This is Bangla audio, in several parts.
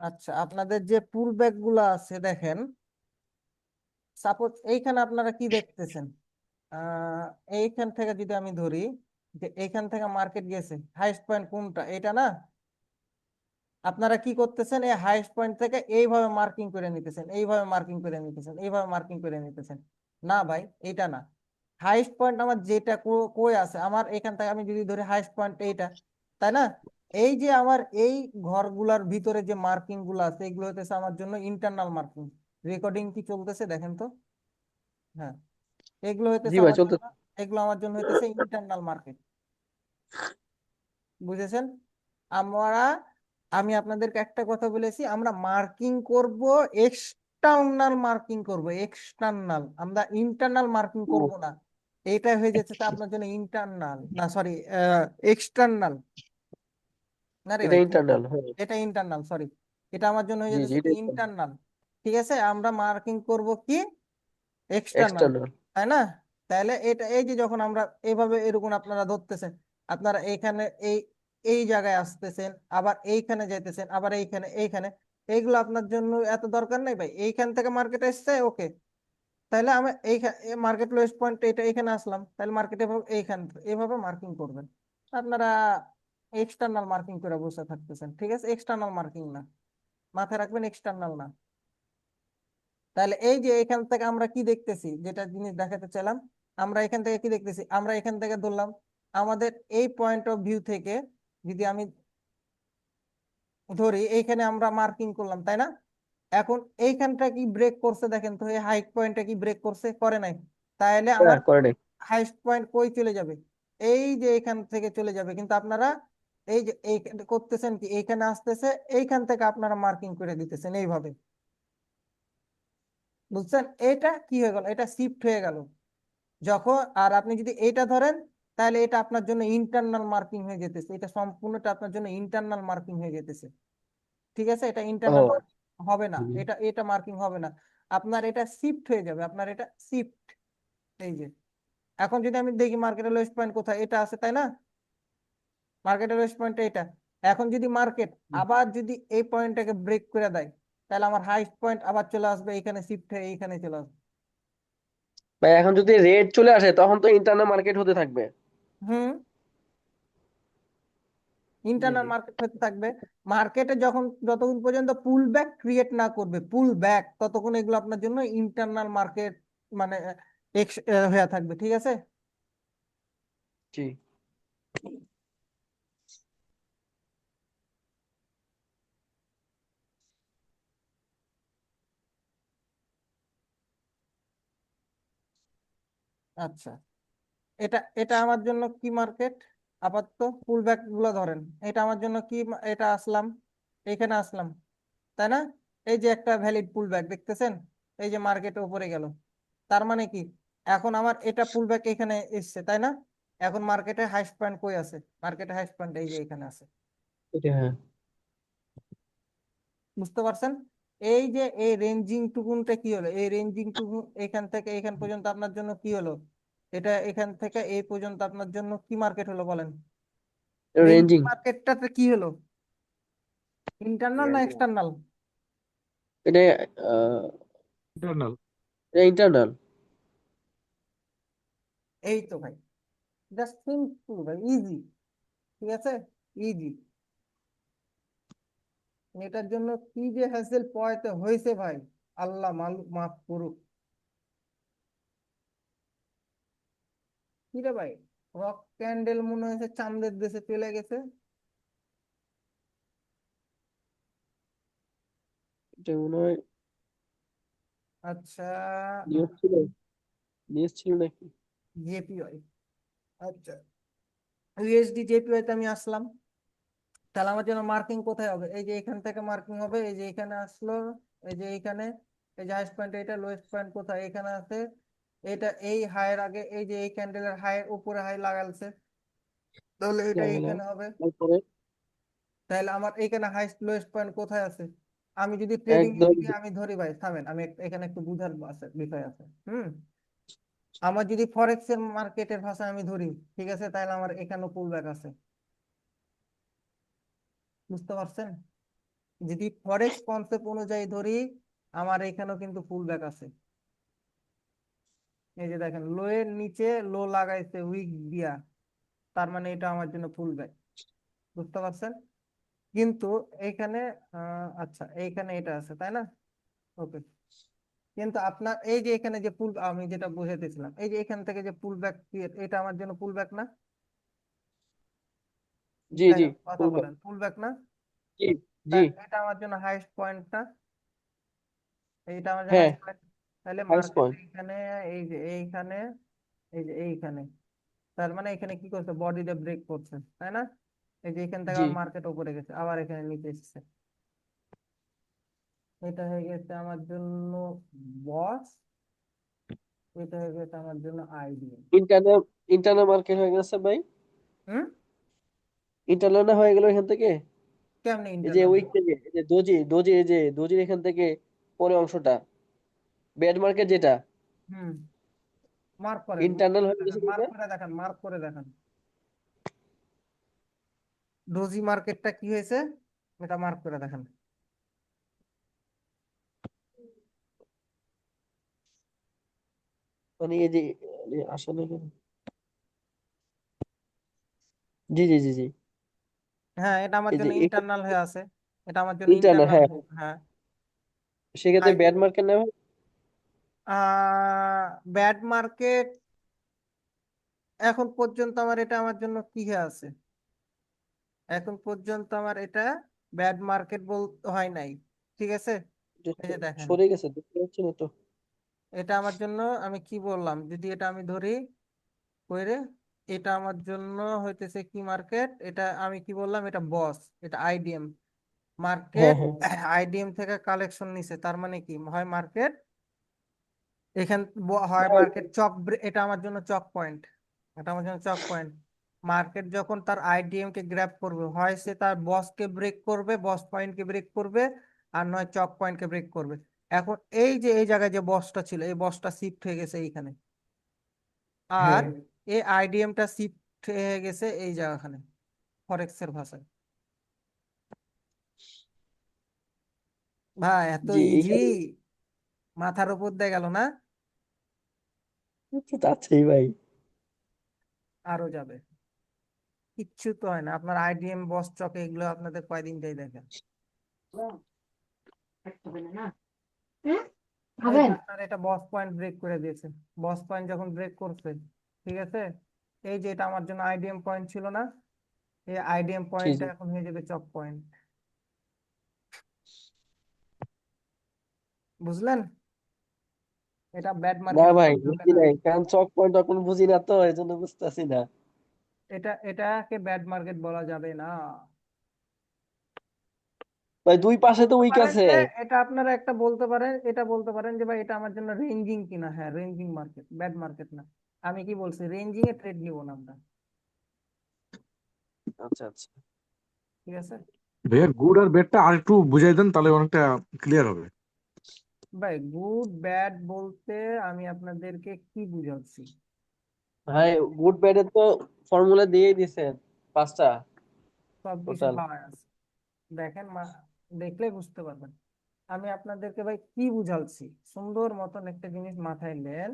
আচ্ছা আপনাদের যে পুল ব্যাকগুলো আছে দেখেন সাপোজ এইখানে আপনারা কি দেখতেছেন? এইখান থেকে যদি আমি ধরি, যে এইখান থেকে মার্কেট গেছে হাইস্ট পয়েন্ট কোনটা? এটা না? আপনারা কি করতেছেন? এই হাইস্ট পয়েন্ট থেকে এইভাবে মার্কিং করে নিতেছেন, এইভাবে মার্কিং করে নিতেছেন, এইভাবে মার্কিং করে নিতেছেন। না ভাই এটা না। হাইস্ট পয়েন্ট আমার যেটা কই আছে? আমার এখান থেকে আমি যদি ধরি হাইস্ট পয়েন্ট এইটা, তাই না? এই যে আমার এই ঘরগুলার ভিতরে যে মার্কিংগুলো আছে এগুলো হতেছে আমার জন্য ইন্টারনাল মার্কিং। রেকর্ডিং কি চলতেছে দেখেন তো? হ্যাঁ। এগুলো হইতেছে এগুলো আমার জন্য হইতেছে ইন্টারনাল মার্কেট বুঝেছেন? আমরা আমি আপনাদেরকে একটা কথা বলেছি আমরা মার্কিং করব এক্সটার্নাল মার্কিং করব এক্সটার্নাল আমরা ইন্টারনাল মার্কিং। করব না। এটা হয়ে যাচ্ছে তো আপনার জন্য ইন্টারনাল না সরি এক্সটার্নাল না রে এটা ইন্টারনাল হ্যাঁ। এটা ইন্টারনাল সরি এটা আমার জন্য হয়ে যাচ্ছে ইন্টারনাল ঠিক আছে? আমরা মার্কিং করব কি? এক্সটার্নাল এক্সটার্নাল তাই না? তাহলে এটা এই যে যখন আমরা এইভাবে এরকম আপনারা ধরতেছেন আপনারা এইখানে এই এই জায়গায় আসতেছেন আবার এইখানে যাইতেছেন আবার এইখানে এইখানে এইগুলো আপনার জন্য এত দরকার নেই ভাই। এইখান থেকে মার্কেট এসছে ওকে তাহলে আমি এইখানে মার্কেট লোয়েস্ট পয়েন্ট এটা এখানে আসলাম। তাহলে মার্কেট এইখান এভাবে মার্কিং করবেন। আপনারা এক্সটার্নাল মার্কিং করে বসে থাকতেছেন ঠিক আছে? এক্সটার্নাল মার্কিং না। মাথায় রাখবেন এক্সটার্নাল না। তাহলে এই যে এখান থেকে আমরা কি দেখতেছি? যেটা জিনিস দেখাতে চাইলাম আমরা এখান থেকে কি দেখতেছি? আমরা এখান থেকে ধরলাম আমাদের এই পয়েন্ট অফ ভিউ থেকে যদি আমি ধরি এইখানে আমরা মার্কিং করলাম তাই না? এখন এইখানটা কি ব্রেক করছে দেখেন তো এই হাইট পয়েন্টটা কি ব্রেক করছে? করে নাই। তাহলে আমার হ্যাঁ নাই। হাইস্ট পয়েন্ট কই চলে যাবে? এই যে এখান থেকে চলে যাবে। কিন্তু আপনারা এই যে এই করতেছেন কি এইখানে আসতেছে এইখান থেকে আপনারা মার্কিং করে দিতেছেন এইভাবে। বুঝছেন? এটা কি হয়ে গেল? এটা শিফট হয়ে গেল। যখন আর আপনি যদি এটা ধরেন তাহলে এটা আপনার জন্য ইন্টারনাল মার্কিং হয়ে যেতেছে। এটা সম্পূর্ণটা আপনার জন্য ইন্টারনাল মার্কিং হয়ে যেতেছে। ঠিক আছে? এটা ইন্টারনাল। হবে না। এটা এটা মার্কিং হবে না। আপনার এটা শিফট হয়ে যাবে। আপনার এটা শিফট এই যে। এখন যদি আমি দেখি মার্কেটের লোয়েস্ট পয়েন্ট কোথায়? এটা আছে তাই না? মার্কেটের লোয়েস্ট পয়েন্ট এটা। এখন যদি মার্কেট আবার যদি এই পয়েন্টটাকে ব্রেক করে দেয় তাহলে আমার হাইস্ট পয়েন্ট আবার চলে আসবে এখানে শিফট হয়ে এইখানে চলে আসবে। ভাই এখন যদি রেড চলে আসে তখন তো ইন্টারনাল মার্কেট হতে থাকবে। হুম। ইন্টারনাল মার্কেট হতে থাকবে। মার্কেটে যখন যতক্ষণ পর্যন্ত পুল ব্যাক ক্রিয়েট না করবে পুল ব্যাক ততক্ষণ এগুলো আপনার জন্য ইন্টারনাল মার্কেট মানে এক্স হয়ে থাকবে ঠিক আছে? জি। আচ্ছা। এটা এটা আমার জন্য কি মার্কেট আপাতত পুল ব্যাকগুলো ধরেন। এটা আমার জন্য কি এটা আসলাম এখানে আসলাম তাই না? এই যে একটা ভ্যালিড পুল ব্যাক দেখতেছেন? এই যে মার্কেটে উপরে গেল। তার মানে কি? এখন আমার এটা পুল ব্যাক এখানে এসছে তাই না? এখন মার্কেটে হাইস্ট পয়েন্ট কই আছে? মার্কেটে হাইস্ট পয়েন্ট এই যে এখানে আছে। এটা হ্যাঁ। বুঝতে পারছেন? এই যে এই রেঞ্জিং টুকুনটা কি হলো? এই রেঞ্জিং টুকুন এখান থেকে এখান পর্যন্ত আপনার জন্য কি হলো? এটা এখান থেকে এই পর্যন্ত আপনার জন্য কি মার্কেট হলো বলেন? রেঞ্জিং মার্কেটটাতে কি হলো? ইন্টারনাল না এক্সটার্নাল এটা ইন্টারনাল এটা ইন্টারনাল এই তো ভাই। জাস্ট সিম্পল ভাই ইজি ঠিক আছে? ইজি এটার জন্য কি যে হ্যাসেল পয়তে হয়েছে ভাই? আল্লাহ মালু মাফ করুক। কি রে ভাই? রক ক্যান্ডেল মনে হয়েছে চাঁদের দেশে চলে গেছে। মনে হয় আচ্ছা। ছিল। নিউজ ছিল নাকি? জেপিওয়াই আচ্ছা। ইউএসডি জেপিওয়াই তে আমি আসলাম। তাহলে আমার জন্য মার্কিং কোথায় হবে? এই যে এখান থেকে মার্কিং হবে এই যে এখানে আসলো এই যে এখানে এই যে হাইস্ট পয়েন্ট এটা লোয়েস্ট পয়েন্ট কোথায়? এখানে আছে এটা এই হাইয়ের আগে এই যে এই ক্যান্ডেলের হাই উপরে হাই লাগালছে। তাহলে এটা। এইখানে হবে। তাহলে আমার এইখানে হাইস্ট লোয়েস্ট পয়েন্ট কোথায় আছে? আমি যদি ট্রেডিং আমি ধরি ভাই থামেন আমি এখানে একটু বুঝার আছে বিষয় আছে হুম? আমার যদি ফরেক্স এর মার্কেটের ভাষায় আমি ধরি ঠিক আছে? তাহলে আমার এখানে পুল ব্যাক আছে। বুঝতে পারছেন? যদি ফরেক্স কনসেপ্ট অনুযায়ী ধরি আমার এখানেও কিন্তু পুল ব্যাক আছে। এই যে দেখেন লো এর নিচে লো লাগাইছে উইক দিয়া তার মানে এটা আমার জন্য ফুল ব্যাক বুঝতে পারছেন? কিন্তু এইখানে আহ, আচ্ছা এইখানে এটা আছে তাই না? ওকে কিন্তু আপনার এই যে এখানে যে পুল আমি যেটা বুঝাইতেছিলাম এই যে এখান থেকে যে পুল ব্যাক এটা আমার জন্য পুল ব্যাক না? জি জি কথা বলেন। পুল ব্যাক না? জি জি। এটা আমার জন্য হাইস্ট পয়েন্ট না। এইটা আমার জন্য হ্যাঁ। তাহলে মার্কেট point। এইখানে এই যে এইখানে এই যে এইখানে। তার মানে এখানে কি করছে? বডিতে ব্রেক করছে তাই না? এই যে এখান থেকে জি। মার্কেট উপরে গেছে আবার এখানে নিচে এসেছে। এটা হয়ে গেছে আমার জন্য বস এটা হয়ে গেছে আমার জন্য আইডিয়া ইন্টারনাল ইন্টারনাল মার্কেট হয়ে গেছে ভাই। হুম? ইন্টারনাল না হয়ে গেল এখান থেকে? কেমনে এই যে উইক থেকে এই যে দোজি দোজি এই যে দোজির এখান থেকে পরে অংশটা। বেড মার্কেট যেটা। হুম। মার্ক করেন ইন্টারনাল হয়ে গেছে মার্ক করে দেখান মার্ক করে দেখান। ডোজি মার্কেটটা কি হয়েছে? এটা মার্ক করে দেখান। মানে এই যে আসলে জি জি জি জি। হ্যাঁ এটা আমার এই জন্য যে ইন্টারনাল হয়ে আছে। এটা আমার জন্য ইন্টারনাল ইন্টারনাল হ্যাঁ। হ্যাঁ সেক্ষেত্রে বেড মার্কেট নেওয়া হয়? ব্যাড মার্কেট এখন পর্যন্ত আমার এটা আমার জন্য কি হয়ে আছে? এখন পর্যন্ত আমার এটা ব্যাড মার্কেট বলতে হয় নাই। ঠিক আছে? যে এই যে দেখেন। সরে গেছে দেখতে পাচ্ছি না তো এটা আমার জন্য আমি কি বললাম? যদি এটা আমি ধরি কইরে এটা আমার জন্য হইতেছে কি মার্কেট? এটা আমি কি বললাম? এটা বস এটা আইডিএম। হ্যাঁ মার্কেট হ্যাঁ আইডিএম থেকে কালেকশন নিছে তার মানে কি? হয় মার্কেট এখান হয় মার্কেট চক এটা আমার জন্য চক পয়েন্ট। এটা আমার জন্য চক পয়েন্ট। মার্কেট যখন তার আইডিএম কে গ্র্যাব করবে হয় সে তার বস কে ব্রেক করবে বস পয়েন্ট কে ব্রেক করবে আর নয় চক পয়েন্ট কে ব্রেক করবে। এখন এই যে এই জায়গায় যে বসটা ছিল এই বসটা শিফট হয়ে গেছে এইখানে। আর হ্যাঁ এই আইডিএমটা শিফট হয়ে গেছে এই জায়গাখানে ফরেক্স এর ভাষায়। ভাই এত ইজি মাথার উপর দিয়ে গেল না? ভাই। আরও যাবে। কিচ্ছু তো হয় না। আপনার আইডিএম বস চক এগুলো আপনাদের কয়দিন যাই দেখেন এই আপনার এটা বস পয়েন্ট ব্রেক করে দিয়েছে। বস পয়েন্ট যখন ব্রেক করছে ঠিক আছে? এই যে এটা আমার জন্য আইডিএম পয়েন্ট ছিল না? এই আইডিএম পয়েন্টটা এখন হয়ে যাবে চক পয়েন্ট বুঝলেন? এটা ব্যাড না মার্কেট ভাই বুঝি নাই কারণ চক পয়েন্ট তখন বুঝি না তো এই জন্য বুঝতেছি না। এটা এটাকে ব্যাড মার্কেট বলা যাবে না। ভাই দুই পাশে তো উইক আছে। এটা আপনারা একটা বলতে পারেন এটা বলতে পারেন যে ভাই এটা আমার জন্য রেঞ্জিং কিনা? হ্যাঁ রেঞ্জিং মার্কেট ব্যাড মার্কেট না। আমি কি বলছি রেঞ্জিং এ ট্রেড নিব না আমরা? আচ্ছা আচ্ছা। ঠিক আছে? ভাইয়া গুড আর ব্যাডটা আর একটু বুঝাই দেন তাহলে অনেকটা ক্লিয়ার হবে। ভাই গুড ব্যাড বলতে আমি আপনাদেরকে কি বুঝাচ্ছি? ভাই গুড ব্যাড এর তো ফর্মুলা দিয়েই দিছেন পাঁচটা সব কিছু টোটাল পাওয়া আছে দেখেন মা দেখলে বুঝতে পারবেন। আমি আপনাদেরকে ভাই কি বুঝাচ্ছি? সুন্দর মতন একটা জিনিস মাথায় নেন।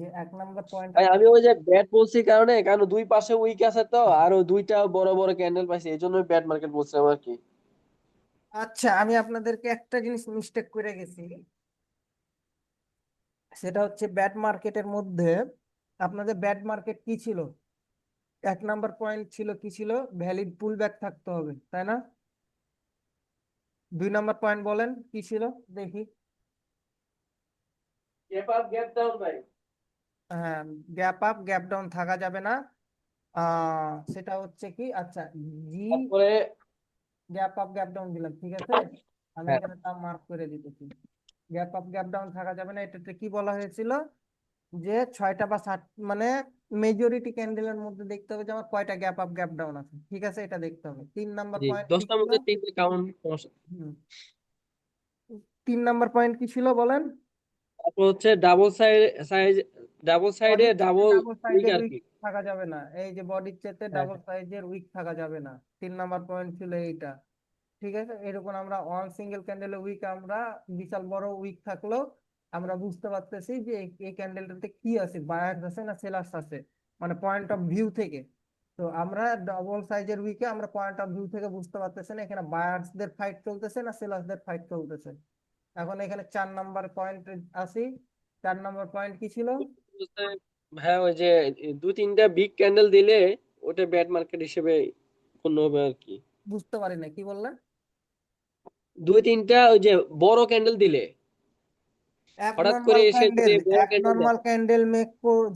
যে এক নাম্বার পয়েন্ট ভাই আমি ওই যে ব্যাট বলছি কারণে কারণ দুই পাশে উইক আছে তো আর ওই দুইটা বড় বড় ক্যান্ডেল পাইছি এই জন্য ব্যাট মার্কেট বলছিলাম আর কি। আচ্ছা আমি আপনাদেরকে একটা জিনিস মিস্টেক করে গেছি। সেটা হচ্ছে ব্যাড মার্কেটের মধ্যে আপনাদের ব্যাট মার্কেট কি ছিল? এক নাম্বার পয়েন্ট ছিল কি ছিল? ভ্যালিড পুল ব্যাক থাকতে হবে তাই না? দুই নাম্বার পয়েন্ট বলেন কি ছিল? দেখি। গ্যাপ আপ গ্যাপ ডাউন ভাই। হ্যাঁ গ্যাপ আপ গ্যাপ ডাউন থাকা যাবে না। আহ সেটা হচ্ছে কি আচ্ছা জি তারপরে গ্যাপ আপ গ্যাপ ডাউন দিলাম ঠিক আছে? আমি হ্যাঁ। এখানে তা মার্ক করে দিতেছি। গ্যাপ আপ গ্যাপ ডাউন থাকা যাবে না। এটাতে কি বলা হয়েছিল? যে ছয়টা বা সাত মানে মেজরিটি ক্যান্ডেলের মধ্যে দেখতে হবে যে আমার কয়টা গ্যাপ আপ গ্যাপ ডাউন আছে। ঠিক আছে? এটা দেখতে হবে। তিন নাম্বার পয়েন্ট দশটার মধ্যে তিনটে কাউন্ট হুম। তিন নাম্বার পয়েন্ট কি ছিল বলেন? তারপর হচ্ছে ডাবল সাইজ সাইজ ডাবল সাইডে ডাবল উইক আর কি। থাকা যাবে না। এই যে বডির হ্যাঁ। ডাবল সাইজের উইক থাকা যাবে না। তিন নাম্বার পয়েন্ট ছিল এইটা। ঠিক আছে? এরকম আমরা ওয়ান সিঙ্গেল ক্যান্ডেলের উইক আমরা বিশাল বড় উইক থাকলেও আমরা বুঝতে পারতেছি যে এই- এই ক্যান্ডেলটাতে কি আছে? বায়ার্স আছে না সেলার্স আছে? মানে পয়েন্ট অফ ভিউ থেকে। তো আমরা ডবল সাইজের উইকে আমরা পয়েন্ট অফ ভিউ থেকে বুঝতে পারতেছি না এখানে বায়ার্সদের ফাইট চলতেছে না সেলার্সদের ফাইট চলতেছে। এখন এখানে চার নাম্বার পয়েন্ট আসি। চার নাম্বার পয়েন্ট কি ছিল? হ্যাঁ ওই যে দুই তিনটা বিগ ক্যান্ডেল দিলে ওটা ব্যাড মার্কেট হিসেবে গণ্য হবে আর কি। বুঝতে পারি না কি বললেন দুই তিনটা ওই যে বড় ক্যান্ডেল দিলে। হঠাৎ করে এসে যদি ক্যান্ডেল বড়। অ্যাবনর্মাল ক্যান্ডেল মেক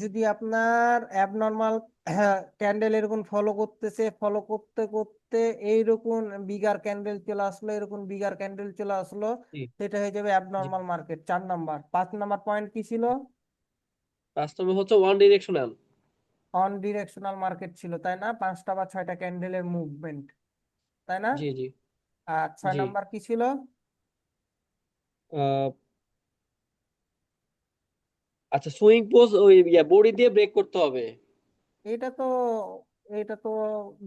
যদি আপনার অ্যাবনর্মাল ক্যান্ডেল এরকম ফলো করতেছে ফলো করতে করতে এইরকম বিগার ক্যান্ডেল চলে আসলো এরকম বিগার ক্যান্ডেল চলে আসলো জি। সেটা হয়ে যাবে অ্যাবনর্মাল মার্কেট চার নাম্বার পাঁচ নাম্বার পয়েন্ট কি ছিল? বাস্তবে হচ্ছে one directional one directional market ছিল তাই না? পাঁচটা বা ছয়টা ক্যান্ডেলের মুভমেন্ট তাই না? জি জি। আর ছয় জি। নাম্বার কি ছিল? আহ, আচ্ছা সুইং পোজ ওই ইয়া বডি দিয়ে ব্রেক করতে হবে। এটা তো এটা তো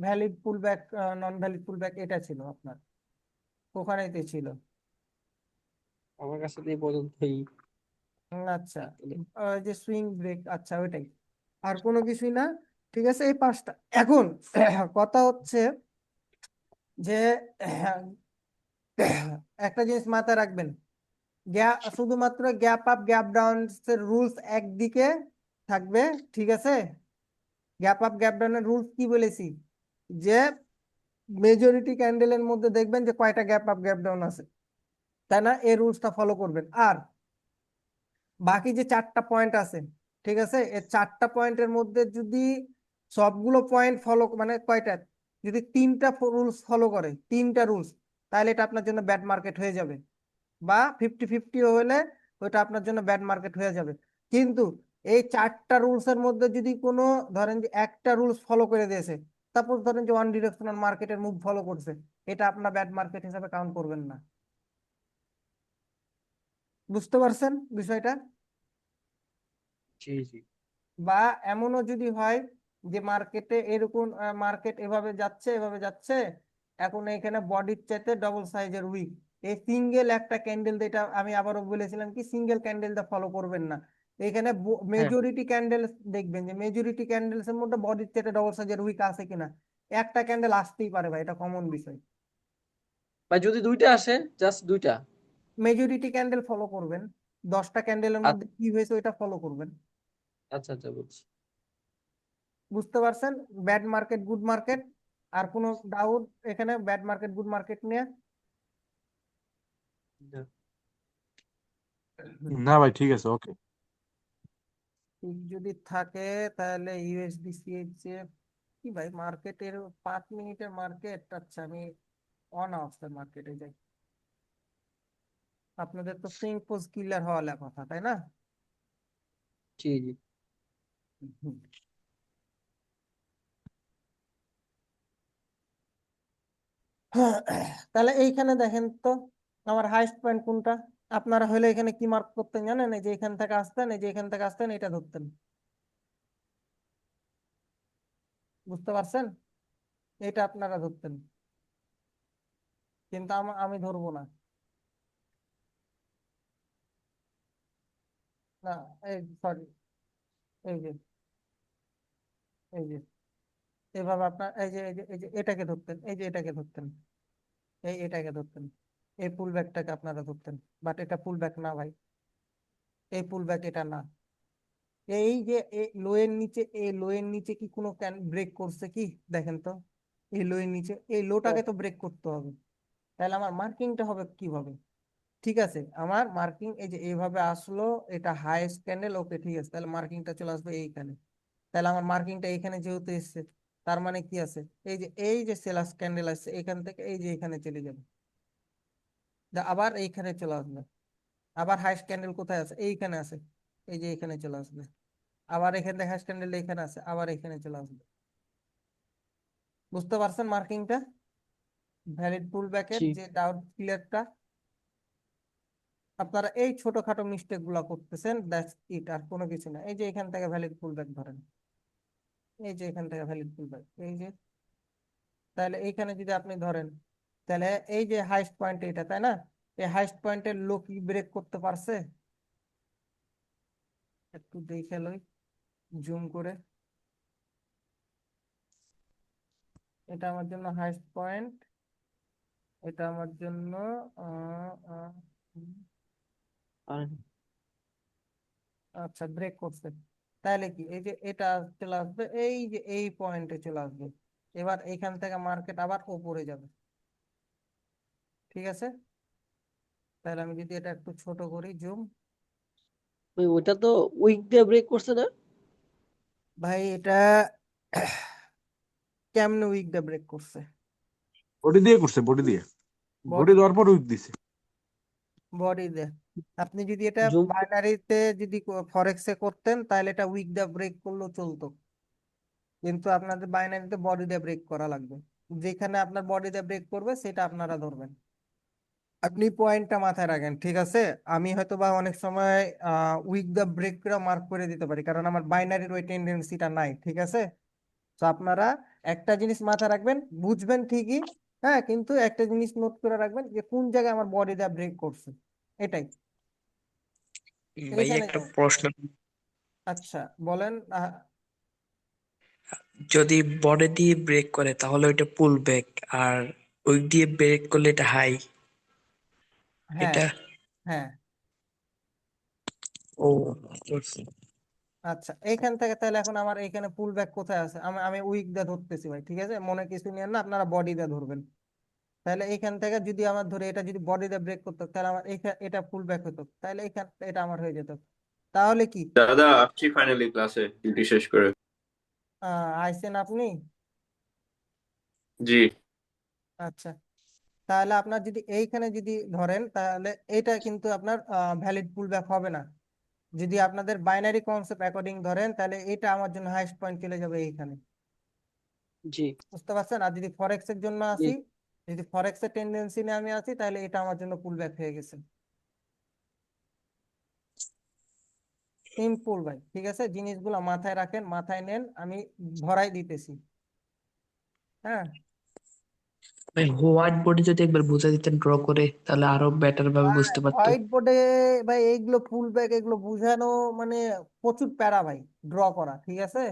valid pullback non valid pullback এটা ছিল আপনার। ওখানেতে ছিল। আমার কাছে তো এই পর্যন্তই। আচ্ছা যে সুইং ব্রেক আচ্ছা ওইটাই। আর কোনো কিছুই না ঠিক আছে? এই পাঁচটা। এখন কথা হচ্ছে যে একটা জিনিস মাথায় রাখবেন। শুধুমাত্র গ্যাপ আপ গ্যাপ ডাউন এর রুলস একদিকে থাকবে ঠিক আছে? গ্যাপ আপ গ্যাপ ডাউনের রুলস কি বলেছি? যে মেজরিটি ক্যান্ডেলের মধ্যে দেখবেন যে কয়টা গ্যাপ আপ গ্যাপ ডাউন আছে। তাই না? এই রুলসটা ফলো করবেন। আর বাকি যে চারটা পয়েন্ট আছে, ঠিক আছে? এই চারটা পয়েন্টের মধ্যে যদি সবগুলো পয়েন্ট ফলো মানে কয়টা? যদি তিনটা রুলস ফলো করে, তিনটা রুলস তাহলে এটা আপনার জন্য ব্যাড মার্কেট হয়ে যাবে। বা ফিফটি ফিফটি হলে ওটা আপনার জন্য ব্যাড মার্কেট হয়ে যাবে। কিন্তু এই চারটা রুলস এর মধ্যে যদি কোনো, ধরেন যে একটা রুলস ফলো করে দিয়েছে সাপোজ ধরেন যে ওয়ান ডিরেকশনাল মার্কেটের মুভ ফলো করছে, এটা আপনার ব্যাড মার্কেট হিসাবে কাউন্ট করবেন না। বুঝতে পারছেন বিষয়টা? বা এমনও যদি হয় যে মার্কেটে এরকম মার্কেট এভাবে যাচ্ছে এভাবে যাচ্ছে এখন এখানে বডির চাইতে ডবল সাইজের উইক এই সিঙ্গেল একটা ক্যান্ডেল যেটা আমি আবারও বলেছিলাম কি সিঙ্গেল ক্যান্ডেলটা ফলো করবেন না। এখানে মেজরিটি ক্যান্ডেল দেখবেন যে মেজরিটি ক্যান্ডেলস এর মধ্যে বডির চাইতে ডবল সাইজের উইক আছে কিনা। একটা ক্যান্ডেল আসতেই পারে ভাই এটা কমন বিষয়। বা যদি দুইটা আসে জাস্ট দুইটা। মেজরিটি ক্যান্ডেল ফলো করবেন। দশটা ক্যান্ডেলের আচ্ছা। মধ্যে কি হয়েছে ওইটা ফলো করবেন। আচ্ছা আচ্ছা বুঝছি। বুঝতে পারছেন? ব্যাড মার্কেট গুড মার্কেট আর কোনো ডাউট এখানে? ব্যাড মার্কেট গুড মার্কেট নিয়ে? না। ভাই ঠিক আছে ওকে যদি থাকে তাহলে ইউএসডিসি হচ্ছে কি ভাই মার্কেটের পাঁচ মিনিটের মার্কেট আচ্ছা আমি অন আওয়ার্সের মার্কেটে যাই। আপনাদের তো সুইং পোজ কিলার হওয়ার কথা তাই না? জি জি। তাহলে এইখানে দেখেন তো আমার হাইস্ট পয়েন্ট কোনটা? আপনারা হলে এখানে কি মার্ক করতেন জানেন? এই যে এখান থেকে আসতেন এই যে এখান থেকে আসতেন এটা ধরতেন। বুঝতে পারছেন? এটা আপনারা ধরতেন। কিন্তু আমি ধরবো না। না এই সরি এই যে এই যে এভাবে আপনার এই যে এই যে এই যে এটাকে ধরতেন এই যে এটাকে ধরতেন এই এটাকে ধরতেন এই পুল ব্যাকটাকে আপনারা ধরতেন বাট এটা পুল ব্যাক না ভাই এই পুল ব্যাক এটা না এই যে লোয়ের নিচে এই লোয়ের নিচে কি কোনো ক্যান ব্রেক করছে কি দেখেন তো এই লোয়ের নিচে এই লোটাকে তো ব্রেক করতে হবে তাহলে আমার মার্কিংটা হবে কীভাবে? ঠিক আছে আমার মার্কিং এই যে এইভাবে আসলো এটা হাইয়েস্ট ক্যান্ডেল ওকে ঠিক আছে তাহলে মার্কিংটা চলে আসবে এইখানে। তাহলে আমার মার্কিংটা এইখানে যেহেতু এসছে তার মানে কি আছে? এই যে এই যে সেলাস ক্যান্ডেল আসছে এখান থেকে এই যে এখানে চলে যাবে। আবার এইখানে চলে আসবে। আবার হাইস্ট ক্যান্ডেল কোথায় আছে? এইখানে আছে। এই যে এখানে চলে আসবে। আবার এখান থেকে হাইস্ট ক্যান্ডেল এখানে আছে আবার এখানে চলে আসবে। বুঝতে পারছেন মার্কিংটা ভ্যালিড পুল ব্যাকের যে ডাউট ক্লিয়ারটা আপনারা এই ছোটখাটো মিস্টেকগুলা করতেছেন দ্যাটস ইট আর কোনো কিছু না। এই যে এখান থেকে ভ্যালিড পুল ব্যাক ধরেন। এই যে এখান থেকে ভ্যালিড পুল ব্যাক এই যে তাহলে এইখানে যদি আপনি ধরেন তাহলে এই যে হাইস্ট পয়েন্ট এটা তাই না? এই হাইস্ট পয়েন্টের লো কি ব্রেক করতে পারছে? একটু দেখে লই জুম করে। এটা আমার জন্য হাইস্ট পয়েন্ট এটা আমার জন্য আহ, উম, আচ্ছা ব্রেক করছে। তাহলে কি? এই যে এটা চলে আসবে এই যে এই পয়েন্টে চলে আসবে। এবার এখান থেকে মার্কেট আবার উপরে যাবে। ঠিক আছে? তাহলে আমি যদি এটা একটু ছোট করি জুম ওই ওইটা তো উইক দিয়ে ব্রেক করছে না? ভাই এটা কেমনে উইক দা ব্রেক করছে? বডি দিয়ে করছে বডি দিয়ে। বডি দেওয়ার পর উইক দিছে। বডি দে আপনি যদি এটা বাইনারিতে যদি ফরেক্সে করতেন তাহলে এটা উইক দা ব্রেক করলেও চলতো। কিন্তু আপনাদের বাইনারিতে বডি দিয়ে ব্রেক করা লাগবে। যেখানে আপনার বডি দিয়ে ব্রেক করবে সেটা আপনারা ধরবেন। আপনি পয়েন্টটা মাথায় রাখেন ঠিক আছে? আমি হয়তো বা অনেক সময় উইক দা ব্রেকটা মার্ক করে দিতে পারি কারণ আমার বাইনারির ওই টেন্ডেন্সিটা নাই ঠিক আছে? তো আপনারা একটা জিনিস মাথায় রাখবেন বুঝবেন ঠিকই হ্যাঁ? কিন্তু একটা জিনিস নোট করে রাখবেন যে কোন জায়গায় আমার বডি দা ব্রেক করছে। এটাই। এইখানে একটা প্রশ্ন। আচ্ছা বলেন যদি বডি দিয়ে ব্রেক করে তাহলে ওইটা পুল ব্যাক আর উইক দিয়ে ব্রেক করলে এটা হাই হ্যাঁ এটা? হ্যাঁ। ও আচ্ছা এইখান থেকে তাহলে এখন আমার এইখানে পুল ব্যাক কোথায় আছে? আমি আমি উইক দিয়ে ধরতেছি ভাই ঠিক আছে? মনে কিছু নিয়েন না আপনারা বডি দিয়ে ধরবেন। তাহলে এখান থেকে যদি আমার ধরে এটা যদি বডি দিয়ে ব্রেক করতো তাহলে আমার এটা পুল ব্যাক হতো। তাহলে এইখান এটা আমার হয়ে যেত। তাহলে কি? দাদা আসছি ফাইনালি ক্লাসে ডিউটি শেষ করে আহ আইসেন আপনি? জি। আচ্ছা। তাহলে আপনার যদি এইখানে যদি ধরেন তাহলে এটা কিন্তু আপনার ভ্যালিড পুল ব্যাক হবে না। যদি আপনাদের বাইনারি কনসেপ্ট অ্যাকর্ডিং ধরেন তাহলে এটা আমার জন্য হাইস্ট পয়েন্ট চলে যাবে এইখানে। জি। বুঝতে পারছেন? আর যদি ফরেক্স এর জন্য আসি যদি ফরেক্স এর টেন্ডেন্সি নিয়ে আমি আসি তাহলে এটা আমার জন্য পুল ব্যাক হয়ে গেছে। সিম্পল ভাই ঠিক আছে? জিনিসগুলো মাথায় রাখেন মাথায় নেন আমি ভরাই দিতেছি। হ্যাঁ? ভাই হোয়াইট বোর্ডে যদি একবার বুঝাই দিতেন ড্র করে তাহলে আরও বেটার ভাবে বুঝতে পারতো। হোয়াইট বোর্ডে ভাই এইগুলো পুল ব্যাক এগুলো বুঝানো মানে প্রচুর প্যারা ভাই ড্র করা ঠিক আছে?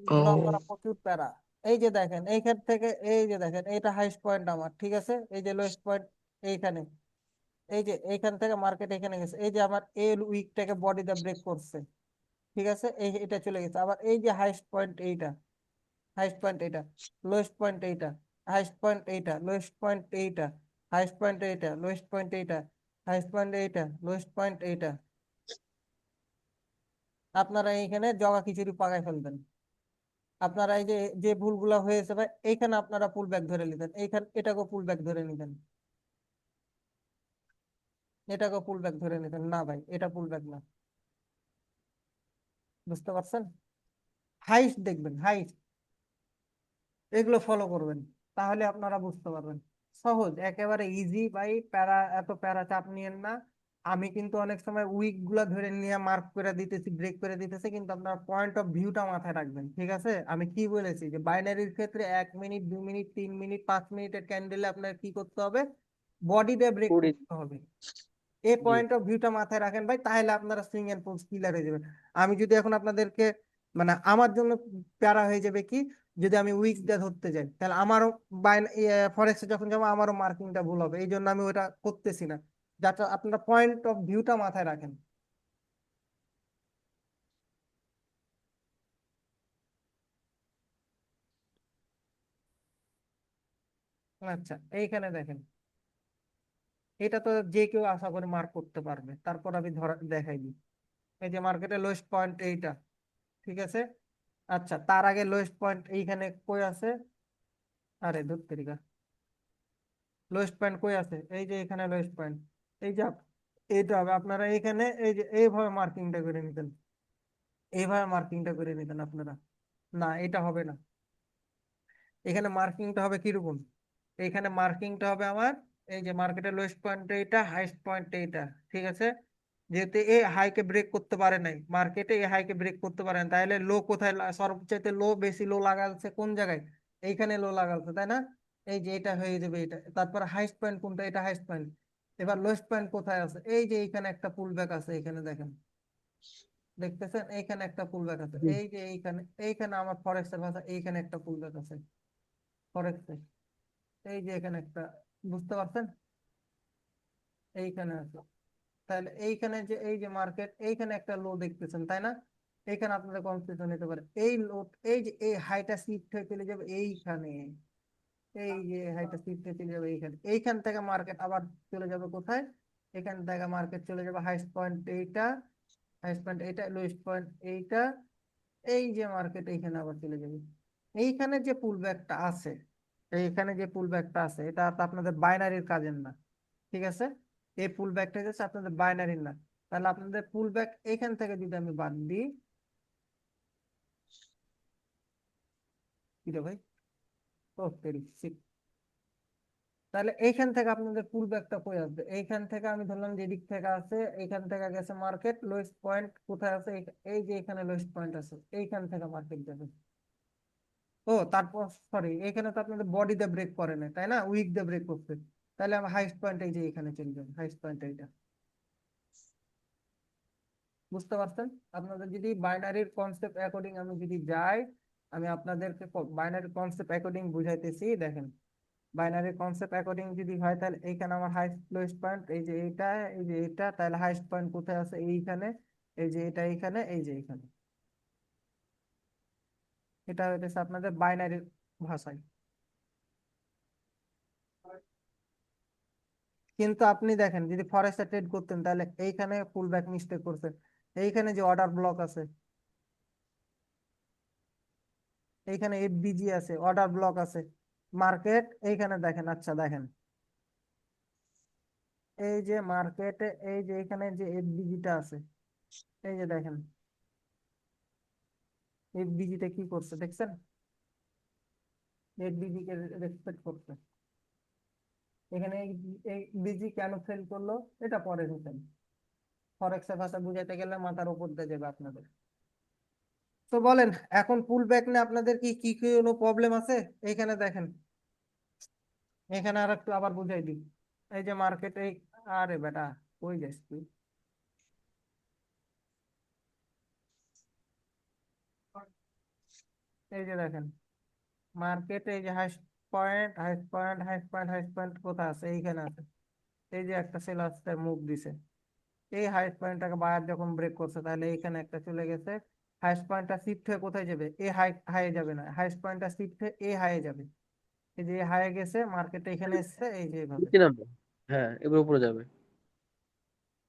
ড্র করা প্রচুর প্যারা। এই যে দেখেন, এইখান থেকে, এই যে দেখেন, এইটা হাইস্ট পয়েন্ট আমার, ঠিক আছে? এই যে লোয়েস্ট পয়েন্ট এইখানে। এই যে এইখান থেকে মার্কেট এখানে গেছে। এই যে আমার এই উইকটাকে বডিতে ব্রেক করছে, ঠিক আছে? এই এটা চলে গেছে। আবার এই যে হাইস্ট পয়েন্ট এইটা হাইস্ট পয়েন্ট এইটা লোয়েস্ট পয়েন্ট এইটা হাইস্ট পয়েন্ট এইটা লোয়েস্ট পয়েন্ট এইটা হাইস্ট পয়েন্ট এইটা লোয়েস্ট পয়েন্ট এইটা হাইস্ট পয়েন্ট এইটা লোয়েস্ট পয়েন্ট এইটা। আপনারা এইখানে জগা খিচুড়ি পাকায় ফেলবেন। আপনারা এই যে ভুলগুলা হয়েছে ভাই, এইখানে আপনারা পুল ব্যাক ধরে নিতেন এইখানে, এটাকেও পুল ব্যাক ধরে নিতেন এটাকেও পুল ব্যাক ধরে নিতেন না ভাই, এটা পুল ব্যাক না। বুঝতে পারছেন? হাইস্ট দেখবেন হাইস্ট এগুলো ফলো করবেন, তাহলে আপনারা বুঝতে পারবেন। সহজ, একেবারে ইজি ভাই, প্যারা, এত প্যারা চাপ নিয়েন না। আমি কিন্তু অনেক সময় উইকগুলা ধরে নিয়ে মার্ক করে দিতেছি ব্রেক করে দিতেছি কিন্তু আপনার পয়েন্ট অফ ভিউটা মাথায় রাখবেন ঠিক আছে? আমি কি বলেছি যে বাইনারির ক্ষেত্রে এক মিনিট দুই মিনিট তিন মিনিট পাঁচ মিনিটের ক্যান্ডেলে আপনার কি করতে হবে? বডি দিয়ে ব্রেক করতে হবে। এই পয়েন্ট অফ ভিউটা মাথায় রাখেন ভাই তাহলে আপনারা সুইং এন্ড পোস্ট কিলার হয়ে যাবেন। আমি যদি এখন আপনাদেরকে মানে আমার জন্য প্যারা হয়ে যাবে কি যদি আমি উইক দিয়ে ধরতে যাই তাহলে আমারও ফরেক্সে যখন যাব আমারও মার্কিংটা ভুল হবে এই জন্য আমি ওটা করতেছি না। যাতে আপনারা পয়েন্ট অফ ভিউটা মাথায় রাখেন। আচ্ছা এইখানে দেখেন। এটা তো যে কেউ আশা করে মার্ক করতে পারবে। তারপর আমি ধরা, দেখাই দিই। এই যে মার্কেটে লোয়েস্ট পয়েন্ট এইটা, ঠিক আছে? আচ্ছা তার আগে লোয়েস্ট পয়েন্ট এইখানে কই আছে? আরে ধুর লোয়েস্ট পয়েন্ট কই আছে? এই যে এখানে লোয়েস্ট পয়েন্ট এই যে এইটা হবে আপনারা এখানে এই যে এইভাবে মার্কিংটা করে নিতেন। এইভাবে মার্কিংটা করে নিতেন আপনারা। না, এটা হবে না। এখানে মার্কিংটা হবে কীরকম? এইখানে মার্কিংটা হবে আমার, এই যে মার্কেটের লোয়েস্ট পয়েন্ট এইটা হাইস্ট পয়েন্ট এইটা, ঠিক আছে? যেহেতু এই হাইকে ব্রেক করতে পারে নাই মার্কেটে এই হাইকে ব্রেক করতে পারে না তাহলে লো কোথায় সবচাইতে লো বেশি লো লাগাচ্ছে কোন জায়গায়? এইখানে লো লাগাচ্ছে, তাই না? এই যে এটা হয়ে যাবে এটা, তারপর হাইস্ট পয়েন্ট কোনটা? এটা হাইস্ট পয়েন্ট এবার লোয়েস্ট পয়েন্ট কোথায় আছে? এই যে এইখানে একটা পুল ব্যাক আছে এখানে দেখেন। দেখতেছেন? এইখানে একটা পুল ব্যাক আছে এই যে এইখানে এইখানে আমার ফরেক্স এর ভাষা এইখানে একটা পুল ব্যাক আছে ফরেক্স এই যে এখানে একটা বুঝতে পারছেন? এইখানে আছে। তাহলে এইখানে যে এই যে মার্কেট এইখানে একটা লো দেখতেছেন তাই না? এইখানে আপনাদের কনফিউশন নিতে পারে। এই লো এই যে এই হাইটা শিফট হয়ে চলে যাবে এইখানে। এই যে হাইটা শিফট চলে যাবে এইখানে এইখান থেকে মার্কেট আবার চলে যাবে কোথায়? এখান থেকে মার্কেট চলে যাবে হাইস্ট পয়েন্ট এইটা হাইস্ট পয়েন্ট এইটা লোয়েস্ট পয়েন্ট এইটা, এই যে মার্কেট এইখানে আবার চলে যাবে। এইখানে যে পুল ব্যাকটা আছে, এইখানে যে পুল ব্যাকটা আছে, এটা আপনাদের বাইনারির কাজের না, ঠিক আছে? এই পুল ব্যাকটা হচ্ছে আপনাদের বাইনারির না, তাহলে আপনাদের পুল ব্যাক এইখান থেকে যদি আমি বাদ দিই, কি ভাই। তাহলে এইখান থেকে আপনাদের কই আসবে? এইখান থেকে আমি ধরলাম থেকে আছে, এইখান থেকে গেছে মার্কেট লোয়েস্ট পয়েন্ট কোথায় আছে? এই- যে এখানে লোয়েস্ট পয়েন্ট আছে, এইখান থেকে মার্কেট যাবে। ও, তারপর সরি এখানে তো আপনাদের বডিতে ব্রেক করে না তাই না? উইক দিয়ে ব্রেক করছে। তাহলে আমার হাইস্ট পয়েন্ট এই যে এখানে চলে যাবে হাইস্ট পয়েন্ট এইটা। বুঝতে পারছেন? আপনাদের যদি বাইনারির কনসেপ্ট অ্যাকর্ডিং আমি যদি যাই আমি আপনাদেরকে বাইনারি কনসেপ্ট অ্যাকর্ডিং বুঝাইতেছি, দেখেন। বাইনারি কনসেপ্ট অ্যাকর্ডিং যদি হয় তাহলে এইখানে আমার হাইস্ট লোয়েস্ট পয়েন্ট এই যে এটা, এই যে এটা, তাহলে হাইস্ট পয়েন্ট কোথায় আছে? এইখানে, এই যে এটা এইখানে, এই যে এইখানে। এটা হইতেছে আপনাদের বাইনারি ভাষায়। কিন্তু আপনি দেখেন, যদি ফরেস্টে ট্রেড করতেন, তাহলে এইখানে পুল ব্যাক মিস্টেক করছেন এইখানে যে অর্ডার ব্লক আছে এইখানে এফবিজি আছে অর্ডার ব্লক আছে। মার্কেট এইখানে দেখেন আচ্ছা দেখেন। এই যে মার্কেটে এই যে এখানে যে এফবিজিটা আছে, এই যে দেখেন। এফবিজিটা কি করছে দেখছেন? এফবিজি কে রেসপেক্ট করছে। এখানে বিজি কেন ফেল করল? এটা পরে হিসাব ফরেক্সের ভাষা বুঝাইতে গেলে মাথার উপর দিয়ে যাবে আপনাদের। তো বলেন, এখন পুল ব্যাক নিয়ে আপনাদের কি কি কোনো প্রবলেম আছে? এইখানে দেখেন। এখানে আর একটু আবার বুঝাই দিই। এই যে মার্কেটে আরে বেটা, কই যাস তুই? এই যে দেখেন মার্কেটে এই যে highest point highest point highest point highest point কোথায় আছে? এইখানে আছে। এই যে একটা সেল আসতে মুভ দিছে। এই হাইস্ট পয়েন্টটাকে বায়ার যখন ব্রেক করছে, তাহলে এইখানে একটা চলে গেছে। হাইস্ট পয়েন্টটা শিফট হয়ে কোথায় যাবে? এ হাই হাইয়ে যাবে না। হাইস্ট পয়েন্টটা শিফট হয়ে এ হাইয়ে যাবে। এই যে হাইয়ে গেছে মার্কেটে এখানে এসছে এই যে নাম্বার? হ্যাঁ এবার উপরে যাবে।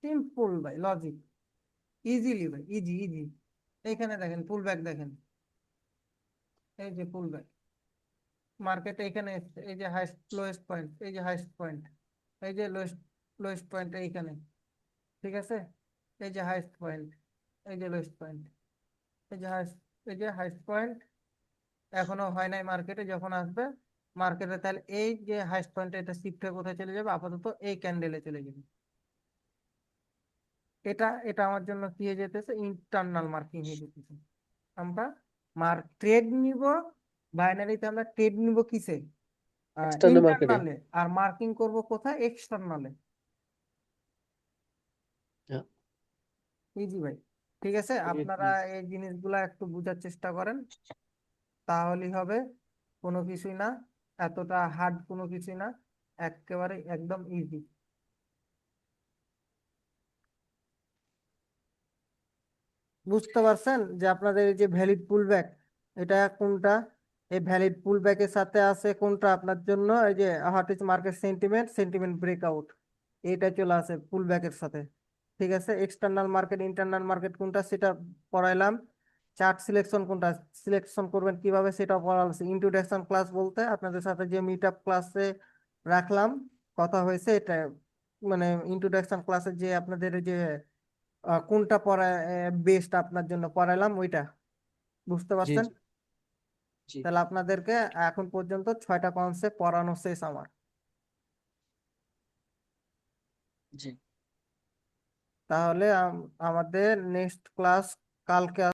সিম্পল ভাই লজিক ইজিলি ভাই ইজি ইজি এইখানে দেখেন পুল ব্যাক দেখেন। এই যে পুল ব্যাক মার্কেটে এখানে এসছে এই যে হাইস্ট লোয়েস্ট পয়েন্ট এই যে হাইস্ট পয়েন্ট এই যে লোয়েস্ট লোয়েস্ট পয়েন্ট এইখানে। ঠিক আছে? এই যে হাইস্ট পয়েন্ট এই যে লোয়েস্ট পয়েন্ট এই যে এই যে হাইস্ট পয়েন্ট এখনও হয় নাই মার্কেটে যখন আসবে মার্কেটে তাহলে এই যে হাইস্ট পয়েন্ট এটা শিফট হয়ে কোথায় চলে যাবে? আপাতত এই ক্যান্ডেলে চলে যাবে। এটা এটা আমার জন্য কি হয়ে যেতেছে? ইন্টারনাল মার্কিং হয়ে যেতেছে। আমরা মার্ক ট্রেড নিব। বাইনারিতে আমরা ট্রেড নিব কিসে? ইন্টারনালে আর মার্কিং করব কোথায়? এক্সটার্নালে হ্যাঁ। ইজি ভাই। ঠিক আছে? আপনারা এই জিনিসগুলা একটু বোঝার চেষ্টা করেন। তাহলেই হবে কোনো কিছুই না এতটা হার্ড কোনো কিছুই না একেবারে একদম ইজি বুঝতে পারছেন যে আপনাদের এই যে ভ্যালিড পুল পুলব্যাক এটা কোনটা? এই ভ্যালিড পুল পুলব্যাকের সাথে আছে কোনটা? আপনার জন্য এই যে what is market sentiment sentiment breakout এটা চলে আসে পুলব্যাকের সাথে। ঠিক আছে? এক্সটার্নাল মার্কেট ইন্টারনাল মার্কেট কোনটা সেটা পড়াইলাম। চার্ট সিলেকশন কোনটা? সিলেকশন করবেন কীভাবে সেটা পড়ালাম ইন্ট্রোডাকশন ক্লাস বলতে আপনাদের সাথে যে মিট আপ ক্লাসে রাখলাম কথা হয়েছে এটা। মানে ইন্ট্রোডাকশন ক্লাসে যে আপনাদের যে কোনটা পড়া বেস্ট আপনার জন্য পড়াইলাম ওইটা। বুঝতে পারছেন? তাহলে আপনাদেরকে এখন পর্যন্ত ছয়টা কনসেপ্ট পড়ানো শেষ আমার। জি। তাহলে আম- আমাদের নেক্সট ক্লাস কালকে